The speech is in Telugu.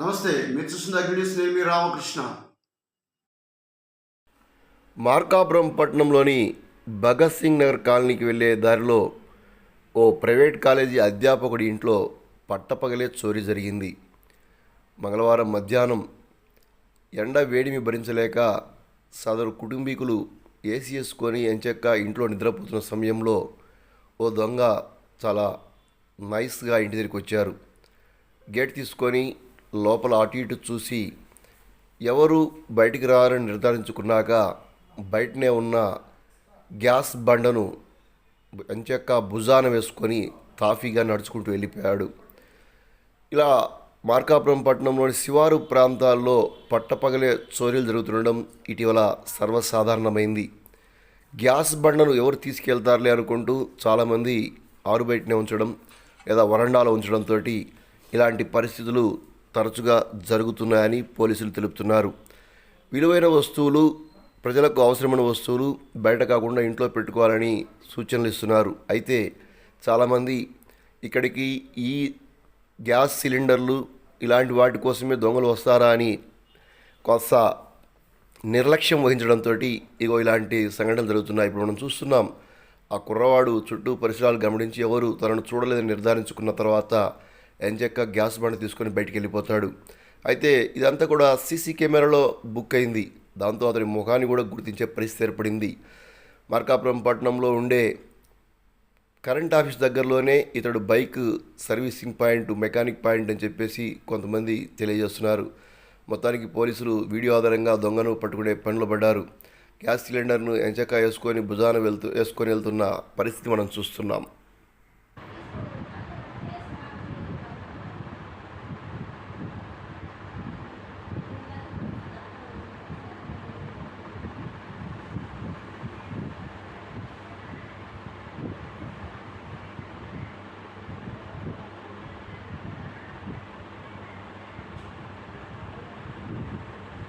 నమస్తే మీరు చూస్తున్న అగ్నిస్ నేమి రామకృష్ణ. మార్కాపురం పట్టణంలోని భగత్ సింగ్ నగర్ కాలనీకి వెళ్ళే దారిలో ఓ ప్రైవేట్ కాలేజీ అధ్యాపకుడి ఇంట్లో పట్టపగలే చోరీ జరిగింది. మంగళవారం మధ్యాహ్నం ఎండ వేడిమి భరించలేక సదరు కుటుంబీకులు ఏసీ వేసుకొని ఎంచక్క ఇంట్లో నిద్రపోతున్న సమయంలో ఓ దొంగ చాలా నైస్గా ఇంటి దగ్గరికి వచ్చారు. గేట్ తీసుకొని లోపల అటు ఇటు చూసి ఎవరు బయటికి రారని నిర్ధారించుకున్నాక బయటనే ఉన్న గ్యాస్ బండను అంచెక్క భుజాన వేసుకొని తాఫీగా నడుచుకుంటూ వెళ్ళిపోయాడు. ఇలా మార్కాపురం పట్టణంలోని శివారు ప్రాంతాల్లో పట్టపగలే చోరీలు జరుగుతుండడం ఇటీవల సర్వసాధారణమైంది. గ్యాస్ బండను ఎవరు తీసుకెళ్తారులే అనుకుంటూ చాలామంది ఆరు బయటనే ఉంచడం లేదా వరండాలో ఉంచడంతో ఇలాంటి పరిస్థితులు తరచుగా జరుగుతున్నాయని పోలీసులు తెలుపుతున్నారు. విలువైన వస్తువులు ప్రజలకు అవసరమైన వస్తువులు బయట కాకుండా ఇంట్లో పెట్టుకోవాలని సూచనలు ఇస్తున్నారు. అయితే చాలామంది ఇక్కడికి ఈ గ్యాస్ సిలిండర్లు ఇలాంటి వాటి కోసమే దొంగలు వస్తారా అని కొత్త నిర్లక్ష్యం వహించడంతో ఇగో ఇలాంటి సంఘటనలు జరుగుతున్నాయి. ఇప్పుడు మనం చూస్తున్నాం ఆ కుర్రవాడు చుట్టూ పరిసరాలు గమనించి ఎవరు తనను చూడలేదని నిర్ధారించుకున్న తర్వాత ఎంచక్క గ్యాస్ బండ తీసుకొని బయటికి వెళ్ళిపోతాడు అయితే ఇదంతా కూడా సీసీ కెమెరాలో బుక్ అయింది. దాంతో అతని ముఖాన్ని కూడా గుర్తించే పరిస్థితి ఏర్పడింది. మార్కాపురం పట్టణంలో ఉండే కరెంట్ ఆఫీస్ దగ్గరలోనే ఇతడు bike servicing point mechanic point అని చెప్పేసి కొంతమంది తెలియజేస్తున్నారు. మొత్తానికి పోలీసులు వీడియో ఆధారంగా దొంగను పట్టుకునే పనులు పడ్డారు. గ్యాస్ సిలిండర్ను ఎంచక్క వేసుకొని భుజాన వెళ్తూ వేసుకొని వెళ్తున్న పరిస్థితి మనం చూస్తున్నాం.